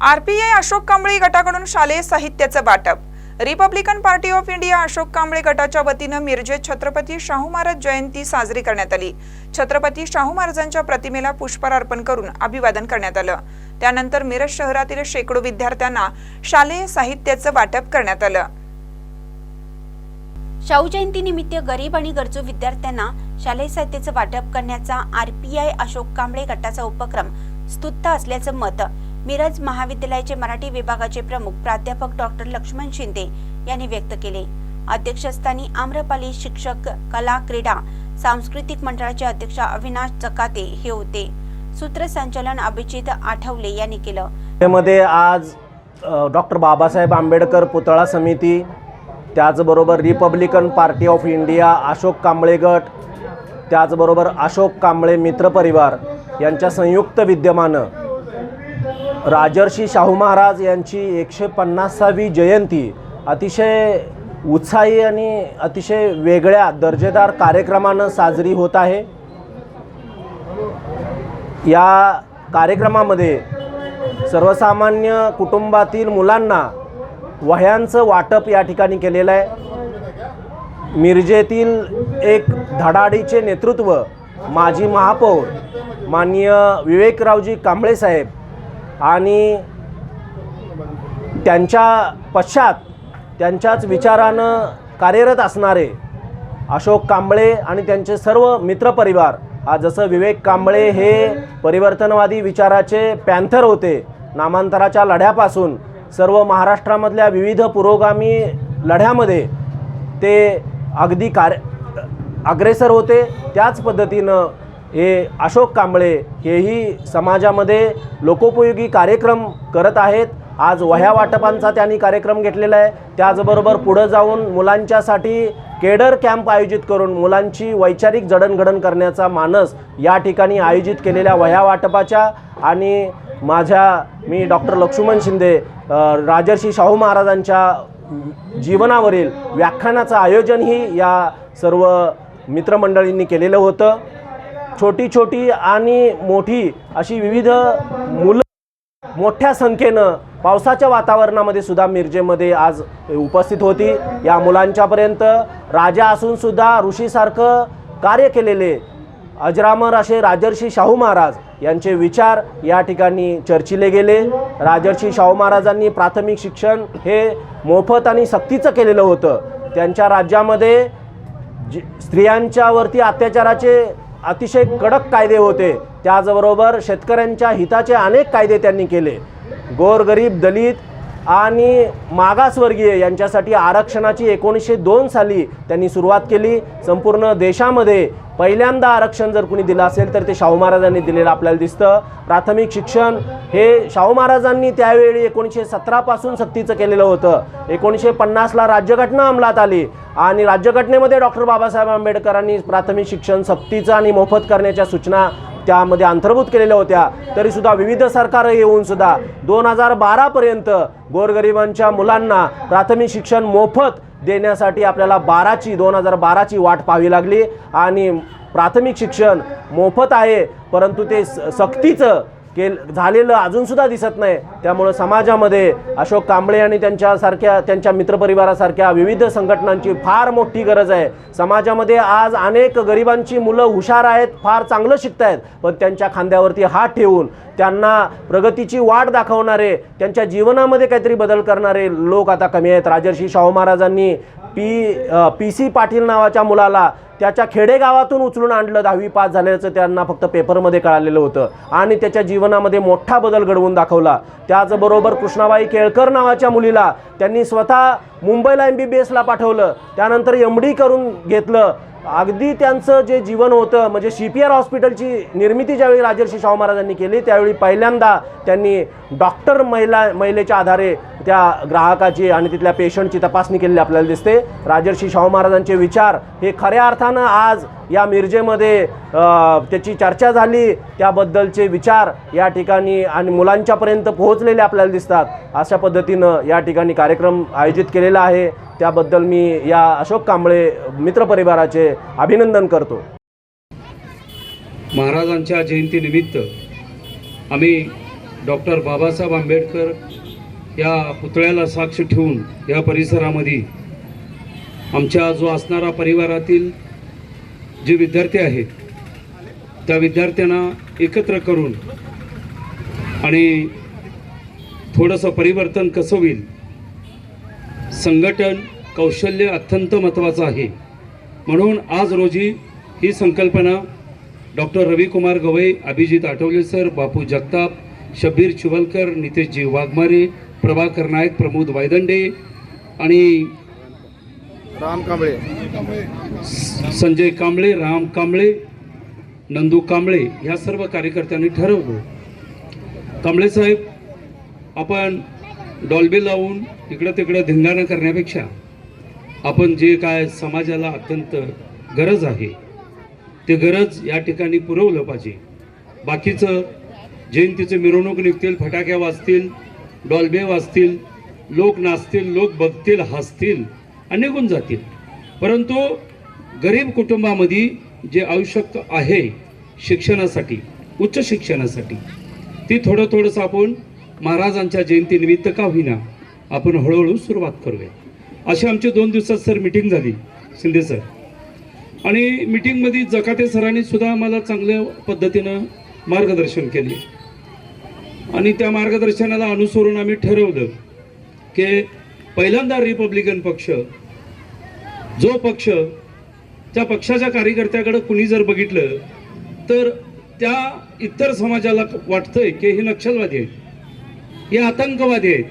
RPI Ashok Kamble गटाकडून शालेय साहित्याचं वाटप. Republican party of India Ashok Kamble गटाच्या वतीनं मिरजेत छत्रपती शाहू महाराज जयंती साजरी करण्यात आली. छत्रपती शाहू महाराजांच्या प्रतिमेला पुष्पहार अर्पण करून अभिवादन करण्यात आलं. त्यानंतर मिरज शहरातील शेकडो विद्यार्थ्यांना शालेय साहित्याचं वाटप करण्यात आलं. शाहू जयंतीनिमित्त गरीब आणि गरजू विद्यार्थ्यांना शालेय साहित्याचं वाटप करण्याचा आरपीआय अशोक कांबळे गटाचा उपक्रम स्तुत्त असल्याचं मत मिरज महाविद्यालयाचे मराठी विभागाचे प्रमुख प्राध्यापक डॉक्टर लक्ष्मण शिंदे यांनी व्यक्त केले. अध्यक्षस्थानी आम्रपाली शिक्षक कला क्रीडा सांस्कृतिक मंडळाचे अध्यक्ष अविनाश चकाते हे होते. सूत्रसंचालन अभिजित आठवले यांनी केलं. यामध्ये आज डॉक्टर बाबासाहेब आंबेडकर पुतळा समिती त्याचबरोबर republican party of India Ashok Kamble गट त्याचबरोबर अशोक कांबळे मित्र परिवार यांच्या संयुक्त विद्यमानं राजर्षी शाहू महाराज यांची एकशे पन्नासावी जयंती अतिशय उत्साही आणि अतिशय वेगळ्या दर्जेदार कार्यक्रमानं साजरी होत आहे. या कार्यक्रमामध्ये सर्वसामान्य कुटुंबातील मुलांना वह्यांचं वाटप या ठिकाणी केलेलं आहे. मिरजेतील एक धडाडीचे नेतृत्व माजी महापौर माननीय विवेकरावजी कांबळे साहेब आणि त्यांच्या पश्चात त्यांच्याच विचारानं कार्यरत असणारे अशोक कांबळे आणि त्यांचे सर्व मित्रपरिवार आज जसं विवेक कांबळे हे परिवर्तनवादी विचाराचे पॅन्थर होते नामांतराच्या लढ्यापासून सर्व महाराष्ट्रामधल्या विविध पुरोगामी लढ्यामध्ये ते अगदी कार्य अग्रेसर होते. त्याच पद्धतीनं हे अशोक कांबळे हेही समाजामध्ये लोकोपयोगी कार्यक्रम करत आहेत. आज वह्या वाटपांचा त्यांनी कार्यक्रम घेतलेला आहे. त्याचबरोबर पुढं जाऊन मुलांच्यासाठी केडर कॅम्प आयोजित करून मुलांची वैचारिक जडणघडण करण्याचा मानस या ठिकाणी आयोजित केलेल्या वह्या वाटपाच्या आणि माझ्या मी डॉक्टर लक्ष्मण शिंदे राजर्षी शाहू महाराजांच्या जीवनावरील व्याख्यानाचं आयोजनही या सर्व मित्रमंडळींनी केलेलं होतं. छोटी छोटी आणि मोठी अशी विविध मुलं मोठ्या संख्येनं पावसाच्या वातावरणामध्ये सुद्धा मिरजेमध्ये आज उपस्थित होती. या मुलांच्यापर्यंत राजा असूनसुद्धा ऋषीसारखं कार्य केलेले अजरामर असे राजर्षी शाहू महाराज यांचे विचार या ठिकाणी चर्चिले गेले. राजर्षी शाहू महाराजांनी प्राथमिक शिक्षण हे मोफत आणि सक्तीचं केलेलं होतं. त्यांच्या राज्यामध्ये जी स्त्रियांच्यावरती अत्याचाराचे अतिशय कडक कायदे होते. त्याचबरोबर शेतकऱ्यांच्या हिताचे अनेक कायदे त्यांनी केले. गोरगरीब दलित आणि मागासवर्गीय यांच्यासाठी आरक्षणाची एकोणीसशे दोन साली त्यांनी सुरुवात केली. संपूर्ण देशामध्ये पहिल्यांदा आरक्षण जर कुणी दिलं असेल तर ते शाहू महाराजांनी दिलेलं आपल्याला दिसतं. प्राथमिक शिक्षण हे शाहू महाराजांनी त्यावेळी एकोणीसशे सतरापासून सक्तीचं केलेलं होतं. एकोणीसशे पन्नासला राज्यघटना अंमलात आली आणि राज्यघटनेमध्ये डॉक्टर बाबासाहेब आंबेडकरांनी प्राथमिक शिक्षण सक्तीचं आणि मोफत करण्याच्या सूचना त्यामध्ये अंतर्भूत केलेल्या होत्या. तरीसुद्धा विविध सरकारं येऊन सुद्धा दोन हजार बारापर्यंत गोरगरिबांच्या मुलांना प्राथमिक शिक्षण मोफत देण्यासाठी आपल्याला बाराची दोन हजार बाराची वाट पाहावी लागली. आणि प्राथमिक शिक्षण मोफत आहे परंतु ते स सक्तीचं केल झालेलं अजूनसुद्धा दिसत नाही. त्यामुळं समाजामध्ये अशोक कांबळे आणि त्यांच्यासारख्या त्यांच्या मित्रपरिवारासारख्या विविध संघटनांची फार मोठी गरज आहे. समाजामध्ये आज अनेक गरिबांची मुलं हुशार आहेत फार चांगलं शिकत आहेत पण त्यांच्या खांद्यावरती हात ठेवून त्यांना प्रगतीची वाट दाखवणारे त्यांच्या जीवनामध्ये काहीतरी बदल करणारे लोक आता कमी आहेत. राजर्षी शाहू महाराजांनी पी पी सी पाटील नावाच्या मुलाला त्याच्या खेडेगावातून उचलून आणलं. दहावी पास झाल्याचं त्यांना फक्त पेपरमध्ये कळालेलं होतं. आणि त्याच्या जीवनामध्ये मोठा बदल घडवून दाखवला. त्याचबरोबर कृष्णाबाई केळकर नावाच्या मुलीला त्यांनी स्वतः मुंबईला एम बी बी एसला पाठवलं. त्यानंतर एम डी करून घेतलं. अगदी त्यांचं जे जीवन होतं म्हणजे सी पी आर हॉस्पिटलची निर्मिती ज्यावेळी राजर्षी शाहू महाराजांनी केली त्यावेळी पहिल्यांदा त्यांनी डॉक्टर महिला महिलेच्या आधारे त्या ग्राहकाची आणि तिथल्या पेशंटची तपासणी केलेली आपल्याला दिसते. राजर्षी शाहू महाराजांचे विचार हे खऱ्या अर्थानं आज या मिरजेमध्ये त्याची चर्चा झाली. त्याबद्दलचे विचार या ठिकाणी आणि मुलांच्यापर्यंत पोहोचलेले आपल्याला दिसतात. अशा पद्धतीनं या ठिकाणी कार्यक्रम आयोजित केलेला आहे. त्याबद्दल मी या अशोक कांबळे मित्रपरिवाराचे अभिनंदन करतो. महाराजांच्या जयंतीनिमित्त आम्ही डॉक्टर बाबासाहेब आंबेडकर या पुतळ्याला साक्ष ठेवून या परिसरामध्ये आमच्या जो असणारा परिवारातील जे विद्यार्थी आहेत त्या विद्यार्थ्यांना एकत्र करून आणि थोडंसं परिवर्तन कसं होईल? संघटन कौशल्य अत्यंत महत्त्वाचं आहे. म्हणून आज रोजी ही संकल्पना डॉक्टर रविकुमार गवई अभिजित आठवले सर बापू जगताप शब्बीर चिवलकर नितेशजी वाघमारे प्रभाकर नाईक प्रमोद वायदंडे आणि राम कांबळे. संजय कांबळे राम कांबळे नंदू कांबळे ह्या सर्व कार्यकर्त्यांनी ठरवलं. कांबळे साहेब आपण डॉल्बे लावून इकडं तिकडं धिंगाणं करण्यापेक्षा आपण जे काय समाजाला अत्यंत गरज आहे ते गरज या ठिकाणी पुरवलं पाहिजे. बाकीचं जयंतीचं मिरवणूक निघतील फटाक्या वाजतील डॉल्बे वाजतील लोक नाचतील लोक बघतील हसतील निघून जातील. परंतु गरीब कुटुंबामध्ये जे आवश्यक आहे शिक्षणासाठी उच्च शिक्षणासाठी ती थोडं थोडंसं आपण महाराजांच्या जयंतीनिमित्त का होईना आपण हळूहळू सुरुवात करूया. अशी आमची दोन दिवसात सर मिटिंग झाली शिंदे सर. आणि मिटिंगमध्ये जकाते सरांनी सुद्धा आम्हाला चांगल्या पद्धतीनं मार्गदर्शन केले. आणि त्या मार्गदर्शनाला अनुसरून आम्ही ठरवलं की पहिल्यांदा रिपब्लिकन पक्ष जो पक्ष त्या पक्षाच्या कार्यकर्त्याकडं कुणी जर बघितलं तर त्या इतर समाजाला वाटतंय की हे नक्षलवादी आहेत हे आतंकवादी आहेत.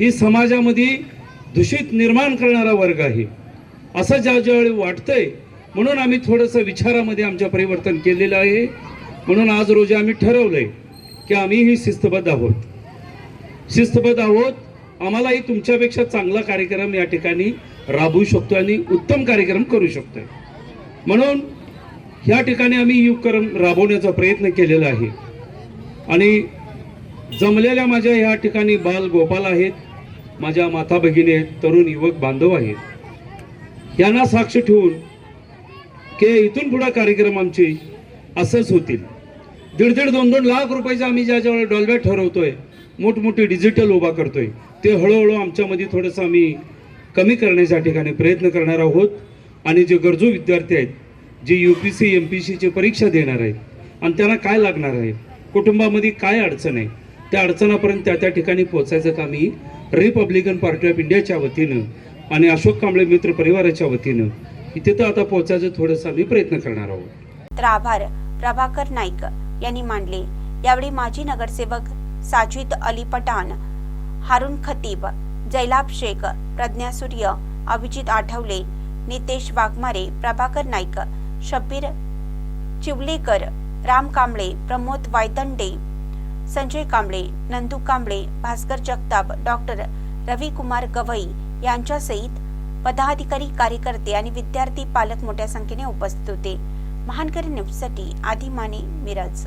ही समाजामध्ये दूषित निर्माण करणारा वर्ग आहे. असं ज्या ज्यावेळी वाटतंय म्हणून आम्ही थोडंसं विचारामध्ये आमच्या परिवर्तन केलेलं आहे. म्हणून आज रोजी आम्ही ठरवलंय की आम्ही ही शिस्तबद्ध आहोत. शिस्तबद्ध आहोत आम्हालाही तुमच्यापेक्षा चांगला कार्यक्रम या ठिकाणी राबवू शकतो आणि उत्तम कार्यक्रम करू शकतोय. म्हणून या ठिकाणी आम्ही युगक्रम राबवण्याचा प्रयत्न केलेला आहे. आणि जमलेल्या माझ्या या ठिकाणी बाल गोपाल आहेत माझ्या माता भगिनी आहेत तरुण युवक बांधव आहेत. यांना साक्ष ठेवून की इथून पुढे कार्यक्रम आमचे असंच होतील. दीड दीड दोन दोन लाख रुपयाचे आम्ही ज्या ज्या डॉलबॅट ठरवतोय मोठमोठे डिजिटल उभा करतोय. ते हळूहळू आमच्यामध्ये थोडंसं आम्ही कमी करण्याच्या ठिकाणी प्रयत्न करणार आहोत. आणि जे गरजू विद्यार्थी आहेत जे U P C M P सीची परीक्षा देणार आहेत आणि त्यांना काय लागणार आहे कुटुंबामध्ये काय अडचण आहे त्या अडचणापर्यंत त्या त्या ठिकाणी पोहोचायचं काम ही रिपब्लिकन पार्टी ऑफ इंडियाच्या वतीनं आणि अशोक कांबळे मित्र परिवाराच्या वतीनं इथे तर आता पोहोचायचं थोडंसं आम्ही प्रयत्न करणार आहोत. तर आभार. प्रभाकर नाईक यांनी मांडले. यावेळी माजी नगरसेवक साजिद अली पठाण हारून खतीब जैलाब शेख प्रज्ञा सूर्य अभिजित आठवले नितेश वाघमारे प्रभाकर नाईक शब्बीर चिवलेकर राम कांबळे प्रमोद वायदंडे संजय कांबळे नंदू कांबळे भास्कर जगताप डॉक्टर रविकुमार गवई यांच्यासहित पदाधिकारी कार्यकर्ते आणि विद्यार्थी पालक मोठ्या संख्येने उपस्थित होते. महानकरी न्यूजसाठी आधी माने मिरज.